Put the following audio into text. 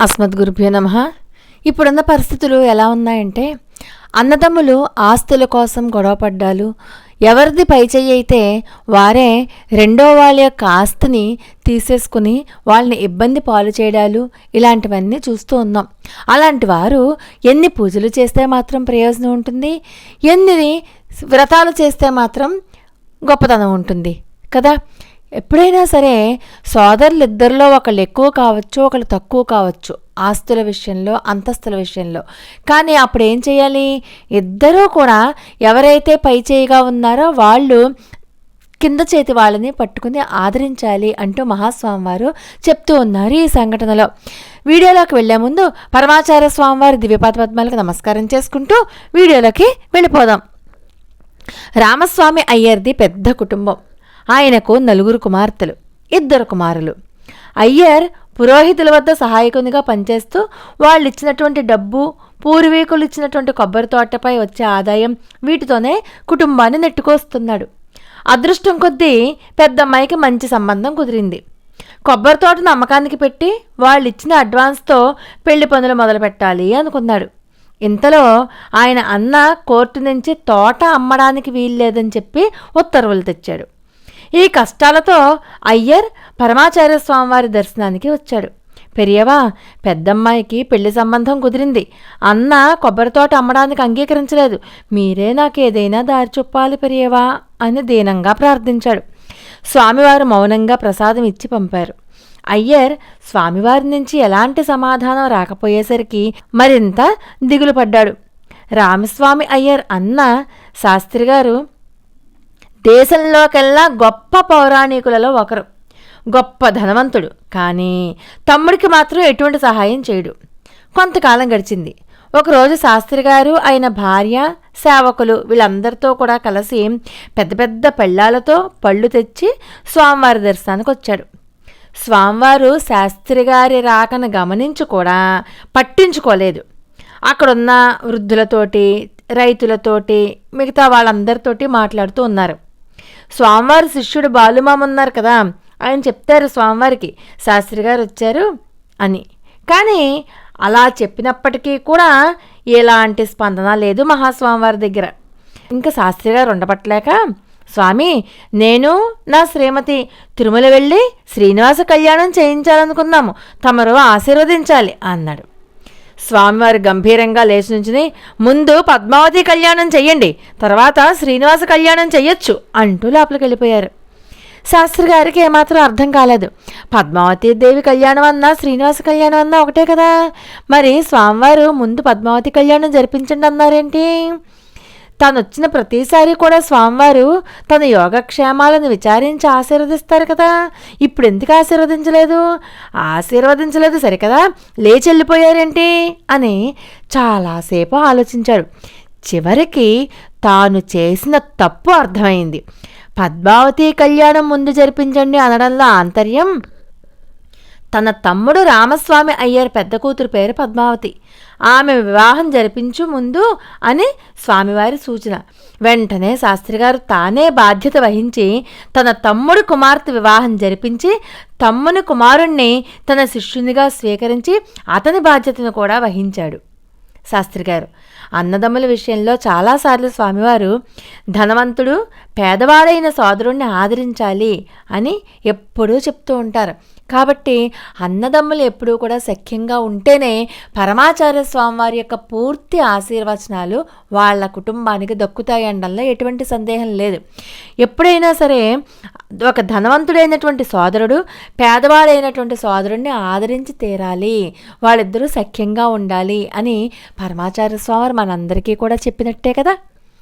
అస్మద్ గురుభ్యో నమ. ఇప్పుడున్న పరిస్థితులు ఎలా ఉన్నాయంటే అన్నదమ్ములు ఆస్తుల కోసం గొడవపడ్డాలు. ఎవరిది పై చెయ్యి అయితే వారే రెండో వాళ్ళ యొక్క ఆస్తిని తీసేసుకుని వాళ్ళని ఇబ్బంది పాలు చేయడాలు ఇలాంటివన్నీ చూస్తూ ఉన్నాం. అలాంటి వారు ఎన్ని పూజలు చేస్తే మాత్రం ప్రయోజనం ఉంటుంది? ఎన్ని వ్రతాలు చేస్తే మాత్రం గొప్పతనం ఉంటుంది. కదా? ఎప్పుడైనా సరే సోదరులు ఇద్దరిలో ఒకళ్ళు ఎక్కువ కావచ్చు ఒకళ్ళు తక్కువ కావచ్చు ఆస్తుల విషయంలో అంతస్తుల విషయంలో. కానీ అప్పుడు ఏం చేయాలి? ఇద్దరూ కూడా ఎవరైతే పై చేయిగా ఉన్నారో వాళ్ళు కింద చేతి వాళ్ళని పట్టుకుని ఆదరించాలి అంటూ మహాస్వామి వారు చెప్తూ ఉన్నారు ఈ సంఘటనలో. వీడియోలోకి వెళ్ళే ముందు పరమాచార్య స్వామివారి దివ్యపాద పద్మాలకు నమస్కారం చేసుకుంటూ వీడియోలోకి వెళ్ళిపోదాం. రామస్వామి అయ్యర్ది పెద్ద కుటుంబం. ఆయనకు నలుగురు కుమార్తెలు ఇద్దరు కుమారులు. అయ్యర్ పురోహితుల వద్ద సహాయకునిగా పనిచేస్తూ వాళ్ళు ఇచ్చినటువంటి డబ్బు పూర్వీకులు ఇచ్చినటువంటి కొబ్బరి తోటపై వచ్చే ఆదాయం వీటితోనే కుటుంబాన్ని నెట్టుకొస్తున్నాడు. అదృష్టం కొద్దీ పెద్దమ్మాయికి మంచి సంబంధం కుదిరింది. కొబ్బరి తోటను అమ్మకానికి పెట్టి వాళ్ళు ఇచ్చిన అడ్వాన్స్తో పెళ్ళి పనులు మొదలు పెట్టాలి అనుకున్నాడు. ఇంతలో ఆయన అన్న కోర్టు నుంచి తోట అమ్మడానికి వీల్లేదని చెప్పి ఉత్తర్వులు తెచ్చాడు. ఈ కష్టాలతో అయ్యర్ పరమాచార్య స్వామివారి దర్శనానికి వచ్చాడు. పెరియవా పెద్దమ్మాయికి పెళ్ళి సంబంధం కుదిరింది. అన్న కొబ్బరి తోట అమ్మడానికి అంగీకరించలేదు. మీరే నాకేదైనా దారి చెప్పాలి పెరియవా అని దీనంగా ప్రార్థించాడు. స్వామివారు మౌనంగా ప్రసాదం ఇచ్చి పంపారు. అయ్యర్ స్వామివారి నుంచి ఎలాంటి సమాధానం రాకపోయేసరికి మరింత దిగులు పడ్డాడు రామస్వామి అయ్యర్ అన్న శాస్త్రి గారు దేశంలోకెల్లా గొప్ప పౌరాణికులలో ఒకరు. గొప్ప ధనవంతుడు. కానీ తమ్ముడికి మాత్రం ఎటువంటి సహాయం చేయడు. కొంతకాలం గడిచింది. ఒకరోజు శాస్త్రి గారు ఆయన భార్య సేవకులు వీళ్ళందరితో కూడా కలిసి పెద్ద పెద్ద పెళ్ళాలతో పళ్ళు తెచ్చి స్వామివారి దర్శనానికి వచ్చాడు స్వామివారు శాస్త్రి గారి రాకను గమనించి కూడా పట్టించుకోలేదు. అక్కడున్న వృద్ధులతోటి రైతులతోటి మిగతా వాళ్ళందరితోటి మాట్లాడుతూ ఉన్నారు. స్వామివారి శిష్యుడు బాలుమామ ఉన్నారు కదా ఆయన చెప్తారు స్వామివారికి శాస్త్రి గారు వచ్చారు అని. కానీ అలా చెప్పినప్పటికీ కూడా ఎలాంటి స్పందన లేదు మహాస్వామివారి దగ్గర. ఇంకా శాస్త్రి గారు ఉండబట్టలేక స్వామి నేను నా శ్రీమతి తిరుమల వెళ్ళి శ్రీనివాస కళ్యాణం చేయించాలనుకున్నాము. తమరు ఆశీర్వదించాలి అన్నాడు. స్వామివారు గంభీరంగా లేచి నుంచుని ముందు పద్మావతి కళ్యాణం చెయ్యండి తర్వాత శ్రీనివాస కళ్యాణం చెయ్యొచ్చు అంటూ లోపలికి వెళ్ళిపోయారు. శాస్త్రి గారికి ఏమాత్రం అర్థం కాలేదు. పద్మావతి దేవి కళ్యాణం అన్నా శ్రీనివాస కళ్యాణం అన్నా ఒకటే కదా. మరి స్వామివారు ముందు పద్మావతి కళ్యాణం జరిపించండి అన్నారేంటి? తాను వచ్చిన ప్రతిసారి కూడా స్వామివారు తన యోగక్షేమాలను విచారించి ఆశీర్వదిస్తారు కదా. ఇప్పుడు ఎందుకు ఆశీర్వదించలేదు? ఆశీర్వదించలేదు సరికదా? లేచి వెళ్ళిపోయారేంటి? అని చాలాసేపు ఆలోచించాడు. చివరికి తాను చేసిన తప్పు అర్థమైంది. పద్మావతి కళ్యాణం ముందు జరిపించండి అనడంలో ఆంతర్యం తన తమ్ముడు రామస్వామి అయ్యర్ పెద్ద కూతురు పేరు పద్మావతి. ఆమె వివాహం జరిపించు ముందు అని స్వామివారి సూచన. వెంటనే శాస్త్రిగారు తానే బాధ్యత వహించి తన తమ్ముడు కుమార్తె వివాహం జరిపించి తమ్ముని కుమారుణ్ణి తన శిష్యునిగా స్వీకరించి అతని బాధ్యతను కూడా వహించాడు. శాస్త్రిగారు అన్నదమ్ముల విషయంలో చాలాసార్లు స్వామివారు ధనవంతుడు పేదవాడైన సోదరుణ్ణి ఆదరించాలి అని ఎప్పుడూ చెప్తూ ఉంటారు. కాబట్టి అన్నదమ్ములు ఎప్పుడూ కూడా సఖ్యంగా ఉంటేనే పరమాచార్య స్వామివారి యొక్క పూర్తి ఆశీర్వచనాలు వాళ్ళ కుటుంబానికి దక్కుతాయి అనడంలో ఎటువంటి సందేహం లేదు. ఎప్పుడైనా సరే ఒక ధనవంతుడైనటువంటి సోదరుడు పేదవాడైనటువంటి సోదరుడిని ఆదరించి తీరాలి వాళ్ళిద్దరూ సఖ్యంగా ఉండాలి అని పరమాచార్య స్వామి మనందరికీ కూడా చెప్పినట్టే కదా?